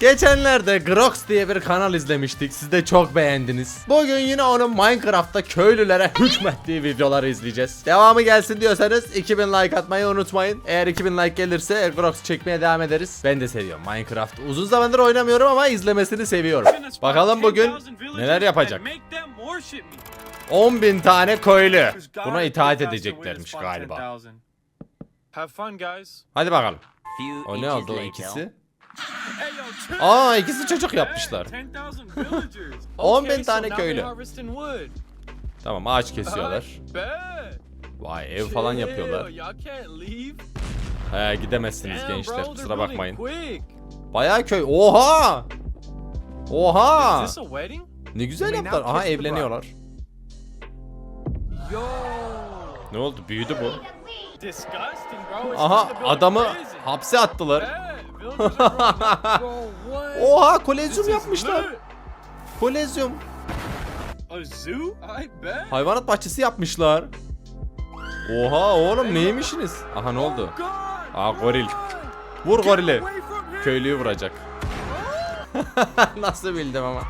Geçenlerde Grox diye bir kanal izlemiştik. Siz de çok beğendiniz. Bugün yine onun Minecraft'ta köylülere hükmettiği videoları izleyeceğiz. Devamı gelsin diyorsanız 2000 like atmayı unutmayın. Eğer 2000 like gelirse Grox çekmeye devam ederiz. Ben de seviyorum Minecraft. Uzun zamandır oynamıyorum ama izlemesini seviyorum. Bakalım bugün neler yapacak. 10.000 tane köylü. Buna itaat edeceklermiş galiba. Hadi bakalım. O ne oldu o ikisi? Aa ikisi çocuk yapmışlar. 10,000 villagers. 10.000 Okay, so tane köylü. Tamam ağaç kesiyorlar. Vay ev falan yapıyorlar. He gidemezsiniz gençler kusura bakmayın. Bayağı köy. Oha! Oha! Ne güzel yaptılar. Aha evleniyorlar. Yo. Ne oldu? Büyüdü bu. Aha adamı hapse attılar. Oha kolezyum yapmışlar. Kolezyum. Hayvanat bahçesi yapmışlar. Oha oğlum neymişsiniz? Aha ne oldu? Oh, God. Aa goril. Vur gorili. Köylüyü vuracak. Nasıl bildim ama.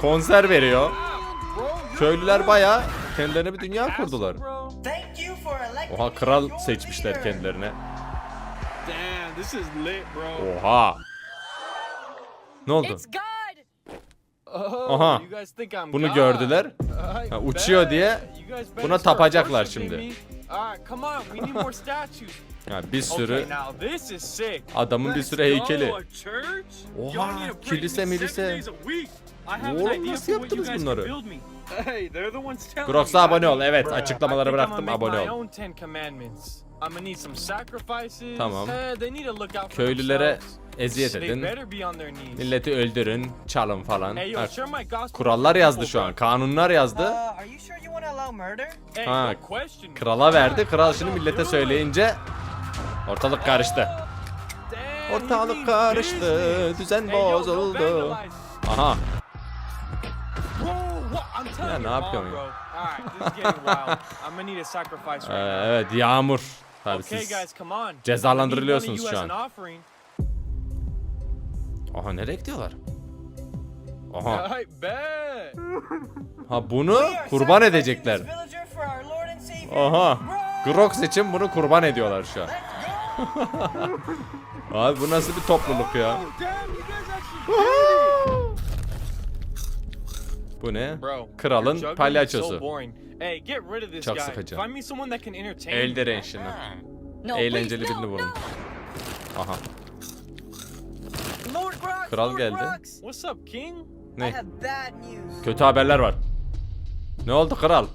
Konser veriyor. Köylüler baya kendilerine bir dünya kurdular. Oha kral seçmişler kendilerine. Oha. Ne oldu? It's God! Oh, Aha. you guys think I'm Bunu God. gördüler. Ha, uçuyor bet. diye buna tapacaklar şimdi. me. Alright, come on, we need more statues. Ya bir sürü Okay, now this is sick. adamın bir sürü heykeli. Oha, kilise milise. Oğlum, nasıl yaptınız bunları? Grox'a abone ol. Evet açıklamaları bıraktım abone ol. Own Ten Commandments. I'm gonna need some sacrifices. Tamam. They need to look out for Köylülere eziyet They edin. better be on their knees. Milleti öldürün, çalın falan. Ha, kurallar yazdı şu an. Kanunlar Uh, yazdı. are you sure you want to allow murder? Hey, Ha. Krala verdi. Kral şimdi millete söyleyince ortalık karıştı. Ortalık karıştı, düzen bozuldu. Aha. Ya, ne yapıyorsun ya? Ee, evet yağmur. Tabii Okay, siz. guys, come on. cezalandırılıyorsunuz şu an. Aha nereye gidiyorlar? Aha. Ha bunu kurban edecekler. Aha. Grox için bunu kurban ediyorlar şu an. Abi bu nasıl bir topluluk ya? Oh, damn, you guys actually did Bu ne? Kralın palyaçosu. So boring. Hey, get rid of this Çok sıkıcı. Find me someone that can entertain. me. El dirençini. No, Eğlenceli birini no! Aha. Kral Lord geldi. Grox. What's up, King? I Ne? Kötü haberler var. Ne oldu kral?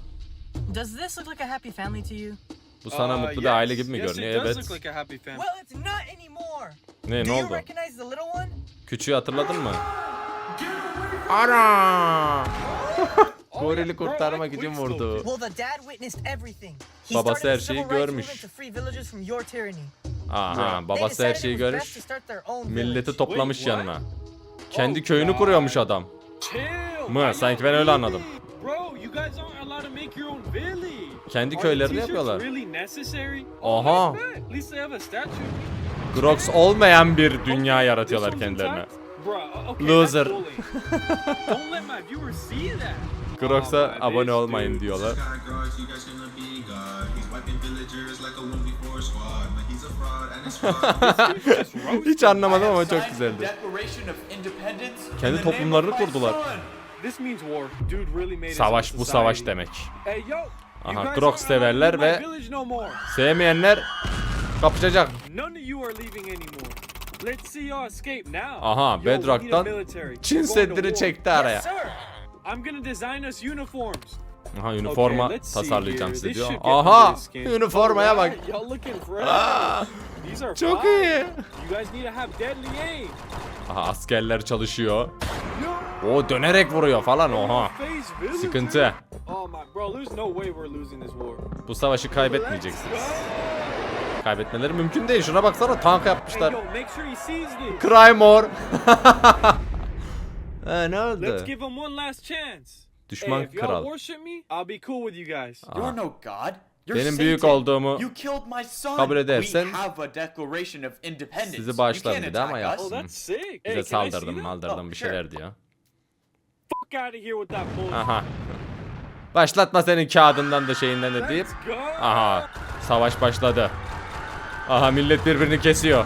Does this look like a happy family to you? Bu sana Uh, mutlu bir aile gibi mi yes, görünüyor? Evet. look like a happy family. Well, it's not anymore. Ne ne oldu? Küçüğü hatırladın mı? Ana! Gorili kurtarmak için vurdu. it. Well, the dad witnessed everything. He Babası her şeyi görmüş. movement to free villagers from your tyranny. Aha babası her şeyi görmüş. Milleti toplamış yanına. Kendi Oh, köyünü God. kuruyormuş adam. Mı? Sanki ben öyle anladım. Bro, you guys aren't allowed to make your own village. Kendi köylerini yapıyorlar. Really necessary? Aha. Oh, I bet. At least they have a statue. Grox olmayan bir dünya yaratıyorlar kendilerine. İntact? Bro, okay, Loser. Grox'a Oh, abone olmayın diyorlar. Sky guards, you guys gonna be God. He's wiping villagers like a 1v4 squad. But he's a fraud and it's fraud. Just roast Hiç anlamadım ama çok güzeldi. Kendi toplumlarını kurdular. Savaş bu savaş demek. Aha, to severler ve-. Sevmeyenler kapışacak. Let's see y'all escape now. Aha, Bedrock'tan. Çin war. çekti araya. I'm gonna design us uniforms. Aha üniforma Okay, tasarlayacağım size diyor. Aha üniformaya bak. Aa, çok iyi. You guys need to have deadly aim. Aha askerler çalışıyor. Yo. O dönerek vuruyor falan oha. Sıkıntı. Bu savaşı kaybetmeyeceksiniz. Kaybetmeleri mümkün değil. Şuna baksana tank yapmışlar. Cry more. ha, ne oldu? Düşman kral. god. You're Benim büyük olduğumu kabul edersen sizi bağışlarım dedi ama. Oh, yapsın. sick. Hey, Bize saldırdım maldırdım Oh, bir şeyler diyor. Aha. Başlatma senin kağıdından da şeyinden de deyip. Aha. Savaş başladı. Aha millet birbirini kesiyor.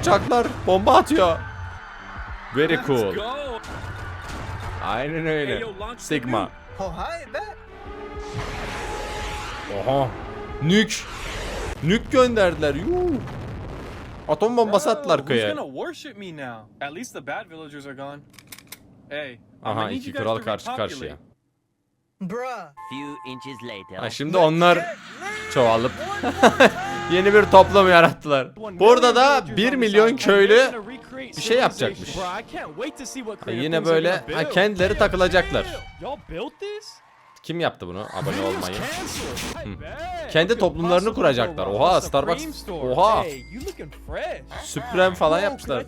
Uçaklar bomba atıyor. Very cool. Aynen öyle. Sigma. Oh. Oha. Nük. Nük gönderdiler. Yuh. Atom bombası attılar köye. Aha iki kral karşı karşıya. Ha şimdi onlar çoğalıp yeni bir toplum yarattılar. Burada da 1 milyon köylü bir şey yapacakmış. Ha, Yine böyle ha, kendileri takılacaklar. Kim yaptı bunu? Abone olmayı. Kendi toplumlarını kuracaklar. Oha Starbucks. Oha. Supreme falan yapmışlar.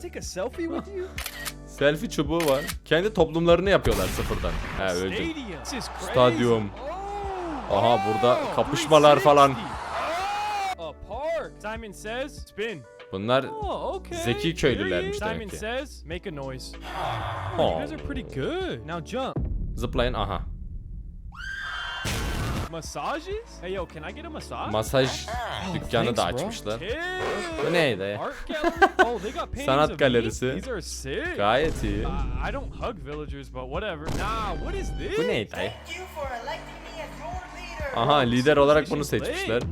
Selfie çubuğu var. Kendi toplumlarını yapıyorlar sıfırdan. He öldüm. Stadyum. Aha burada kapışmalar falan. Simon says spin. Bunlar Oh, okay. Zeki köylülermiş Simon demek ki. says make a noise. You Oh. guys are pretty good. Now jump. Zıplayın aha. Massages? Hey yo, can I get a massage? Masaj dükkanı da Thanks, bro. açmışlar. Bu neydi? Art gallery? Oh, they got paintings Sanat of galerisi. me? These are sick. Gayet iyi. Uh, I don't hug villagers, but whatever. Nah, what is this? Bu neydi? Thank you for electing Aha lider olarak bunu seçmişler.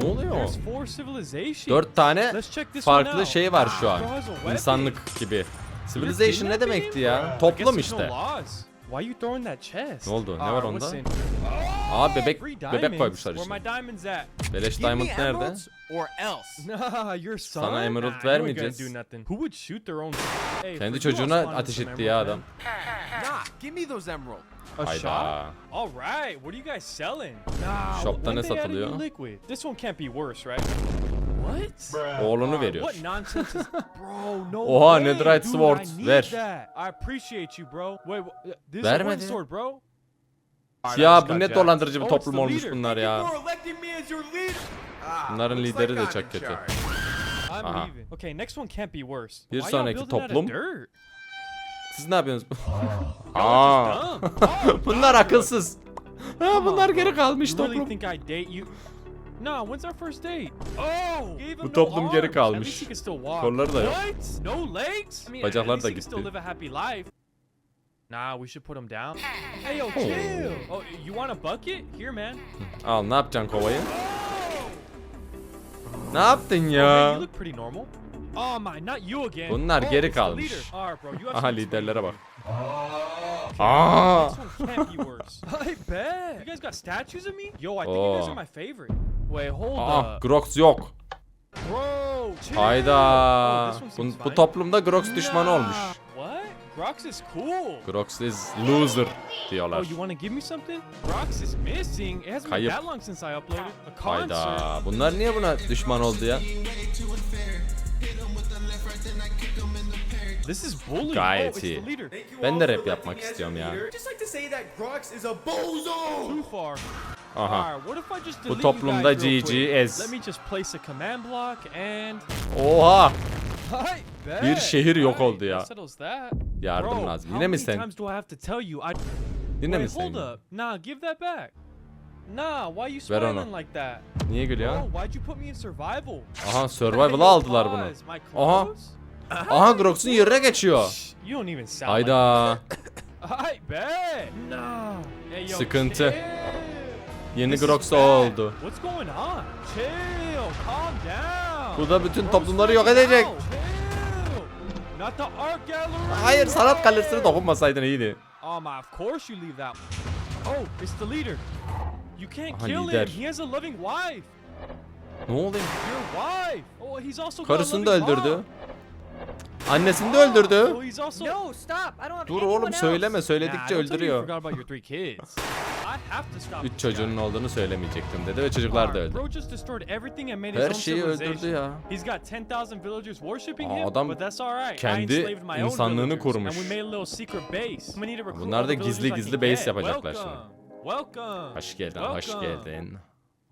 Ne oluyor? Dört tane farklı şey var şu an. İnsanlık gibi. Civilization ne demekti ya? No işte. Ne oldu? Ne Alright, var onda? Aa bebek bebek koymuşlar at? Beleş diamond nerede? Sana emerald vermeyeceğiz. Kendi çocuğuna ateş etti ya adam. Hayda. shot? All right. What are you guys selling? Shop'ta ne satılıyor? This one can't be worse, right? What? Oğlunu veriyor. What nonsense is Bro, no Oha, netherite sword, ver. that. I appreciate you, bro. Wait, wha- this is a Vermedi. Ya bu ne dolandırıcı bir Oh, toplum olmuş bunlar ya. Ah, Bunların lideri de çok kötü. Aha. Okay, next one can't be worse. Bir sonraki toplum-? Siz ne yapıyorsunuz? Aa. Bunlar akılsız. Ha, bunlar geri kalmış toplum. Nah, when's our first date? Oh, Bu no toplum geri arms. kalmış. Kolları da yok. No legs? I mean, Bacaklar at da gitti. live a happy life. Nah, we should put him down. Hey, yo, chill. Oh, you want a bucket? Here, man. Al ne yapacaksın kovayı? Ne yaptın Oh, ya? you look pretty normal. Oh my, not you again. Bunlar Oh, geri kalmış. Aha liderlere bak. Aa! This one can't be worse. I bet. You guys got statues of me? Yo, I think you guys Oh. are my favorite. Wait, hold Aa, up. Grox yok. Bro. Hayda. Oh, Bu, bu toplumda Grox düşmanı olmuş. Grox is cool. Grox is loser diyorlar. Oh, you want to give me something? Grox is missing. It hasn't been that long since I uploaded a concert. Hayda. Bunlar niye buna düşman oldu ya? This is bullying. Gayet oh, it's iyi. the leader. Ben de rap yapmak istiyorum ya. Just like to say that Grox is a bozo. Too far. Aha. Alright, what if I just Bu delete toplumda GG ez. Let me just place a command block and Oha. Bir şehir yok oldu ya. Yardım lazım. Yine mi sen? Yine mi sen? hold up. Nah, give that back. Nah, why you Ver onu. smiling like that? Niye gülüyor? Bro, why'd you put me in survival? Aha survival'a aldılar bunu. Aha. Aha Grox'un yerine geçiyor. Shh, You don't even sound Hayda. Sıkıntı. Yeni Grox oldu. What's going on? Chill, calm down. Bu da bütün toplumları yok edecek. Hayır sanat galerisine dokunmasaydın iyiydi. Um, of course you leave that. Oh, it's the leader. You can't Aha, kill lider. him. He has a loving wife. Ne oluyor? Your wife. Oh, Karısını da öldürdü. Annesini de öldürdü. Oh, he's also. No, stop. I don't have Dur oğlum söyleme söyledikçe öldürüyor. Üç çocuğunun olduğunu söylemeyecektim dedi ve çocuklar da öldü. Bro just destroyed everything and made his Her şeyi öldürdü ya. He's got 10,000 villagers worshiping Aa, him, adam but that's alright. I kendi enslaved my own insanlığını villagers, kurmuş. And we made a little secret base. I'm gonna need to recruit Bunlar da gizli gizli base yapacaklar Welcome. şimdi. Welcome. Hoş geldin, hoş geldin.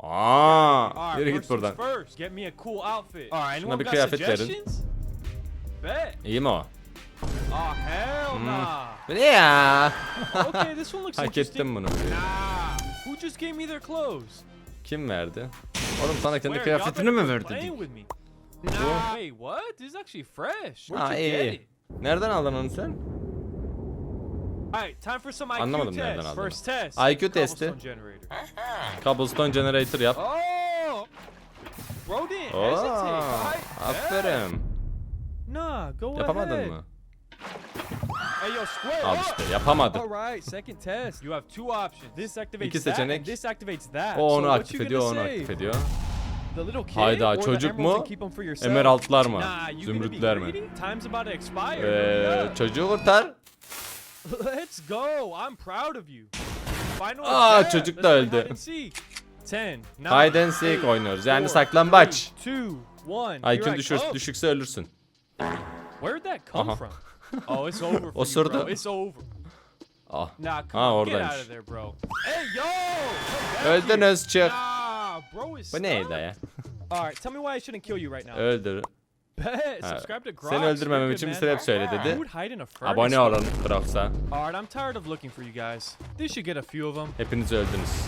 Aa, yürü first git buradan. things First, get me a cool outfit. Alright, Şuna bir got kıyafet verin. suggestions? Bet. İyi mi o? Oh hell Hmm. nah. Bu ne ya? Okay, this one looks Hak ettim bunu. Nah. Who just gave me their clothes? Kim verdi? Oğlum sana kendi kıyafetini mi verdi? Nah. Wait, what? This is actually fresh. You iyi get iyi. it? Nereden aldın onu sen? Alright, time for some IQ Anlamadım nereden test. aldın. First test. IQ testi. Cobblestone generator. Yap. Oh! Oo, hesitate. Aferin. Nah, go ahead. Yapamadın mı? Options. This activates İki seçenek. and this activates that. O onu aktif ediyor, onu aktif ediyor. Hayda, çocuk mu? Emeraldlar mı? Zümrütler mi? up. çocuğu kurtar. Let's go. I'm proud of you. Final Aa, çocuk da öldü. hide and seek. 10, nine, Hide and seek eight, oynuyoruz. Yani saklambaç. IQ'un I düşür, come. düşükse ölürsün. Where'd that come Aha. Oh, it's over for you, Osurdu. bro. It's over. Ah. Nah, come Ha, on, get oradaymış. out of there, bro. Hey, yo! come back Öldünüz çık. Nah, bro is Bu neydi ya? Alright, tell me why I shouldn't kill you right now. Öldür. Bet, Ha, subscribe to Grox. Seni öldürmemem için bir sebep söyle Who dedi. would hide in a furnace? Abone olun Crocs'a. Alright, I'm tired of looking for you guys. This should get a few of them. Hepiniz öldünüz.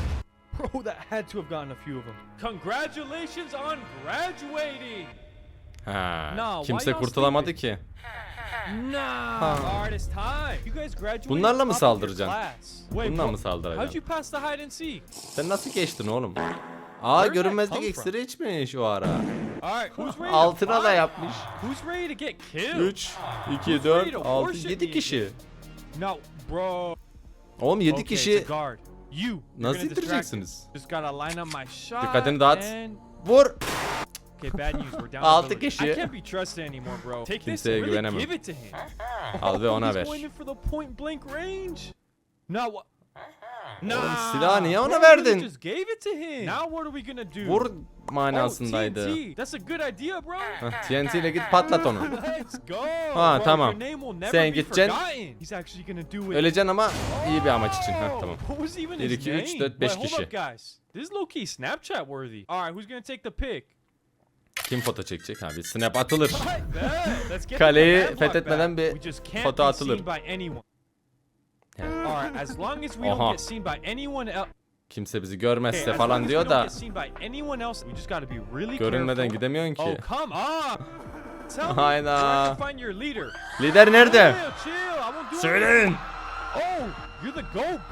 Bro, that had to have gotten a few of them. Congratulations on graduating! Ha. Kimse y'all kurtulamadı ki. Graduated Bunlarla mı saldıracaksın? bro, mı saldıracaksın? you pass the hide and seek? Sen nasıl geçtin oğlum? Aa görünmezlik iksiri içmiş o ara. Altına da yapmış. Who's ready to get killed? 3, 2, Who's 4, ready to 6, worship 7 me kişi. Oğlum 7 Okay, kişi nasıl indireceksiniz? Dikkatini dağıt. Vur. Altı kişi. I can't be trusted anymore, bro. Take this Kimseye güvenemem. give it to him. Al ve ona ver. going in for the point blank range. No, what? Oğlum silahı niye ona verdin? just gave it to him. Now what are we gonna do? Vur Oh, manasındaydı. TNT. That's a good idea, bro. Heh, TNT ile git patlat onu. Let's go. Ha, tamam. Sen gideceksin. Öleceksin ama iyi bir amaç için. Heh, Oh, tamam. What was even Bir, his iki, name? üç, dört, beş Wait, hold kişi. up, guys. This is low-key Snapchat worthy. All right, who's gonna take the pick? Kim foto çekecek? Ha bir snap atılır. Kaleyi fethetmeden bir foto atılır. Aha. kimse bizi görmezse falan diyor da görünmeden gidemiyorsun Oh, ki. me, Hayda. Lider nerede? Söyleyin.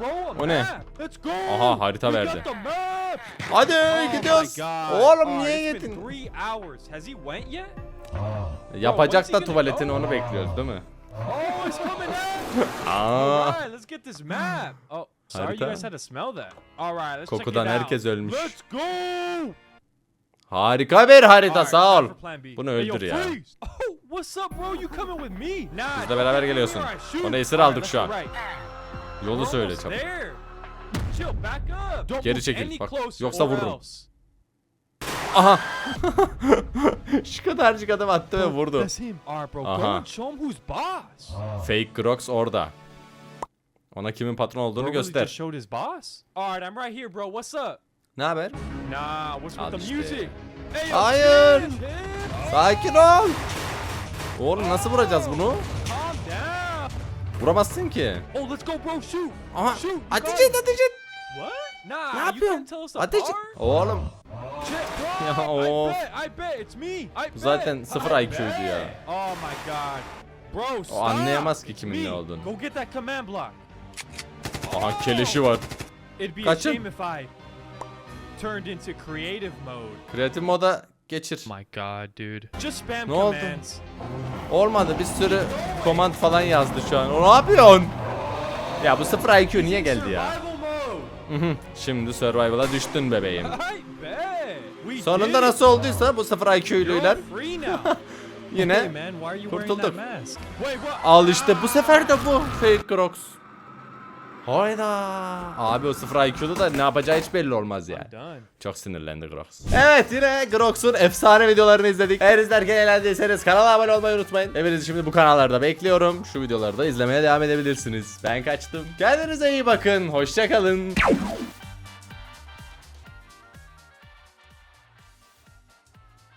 Oh, O ne? map. Let's go. Aha, harita verdi. Hadi Oh gidiyoruz. Oğlum niye yet? Yapacak da tuvaletini go? onu bekliyoruz değil mi? Oh. Aa. Alright, let's get this map. Oh, sorry Harita. you guys had to smell that. Alright, let's Kokudan herkes ölmüş. Let's go. Harika bir harita sağ ol. Bunu öldür ya. freeze. What's up, bro? You coming with me? Nah. Bizle beraber geliyorsun. Ona esir aldık let's şu go an. Yolu söyle çabuk. Geri çekil, bak, yoksa vururum. Aha. Şu kadarcık adım attı ve vurdu. Aha. Fake Grox orada. Ona kimin patron olduğunu Bro göster. just showed his boss. Alright, I'm right here, bro. What's up? Ne haber? Nah, what's with the music? Hayır. Sakin ol. Oğlum nasıl vuracağız bunu? Vuramazsın ki. Oh, let's go, bro. Shoot. Aha. Shoot. Ateş et ateş et. What? Nah, Ne yapıyorsun? Ateş et. Oğlum. Ya, of. bet, I bet it's me. I bet. zaten sıfır IQ'ydu ya. Oh my god. Bro, stop. anlayamaz ki kimin ne olduğunu. Go get that command block. Aha keleşi var. Kaçın. turned into creative mode. Kreatif moda geçir. My god, dude. Just spam Ne oldu? commands. Olmadı bir sürü command falan yazdı şu an. O ne yapıyorsun? Ya bu sıfır IQ niye geldi ya? Şimdi survival'a düştün bebeğim. Sonunda nasıl olduysa bu sıfır. Hey yine kurtulduk. Al işte bu sefer de bu fake Crocs. Hayda. Abi o 0 IQ'da da ne yapacağı hiç belli olmaz yani. Çok sinirlendi Grox. Evet yine Grox'un efsane videolarını izledik. Eğer izlerken eğlendiyseniz kanala abone olmayı unutmayın. Hepinizi şimdi bu kanallarda bekliyorum. Şu videoları da izlemeye devam edebilirsiniz. Ben kaçtım. Kendinize iyi bakın. Hoşçakalın.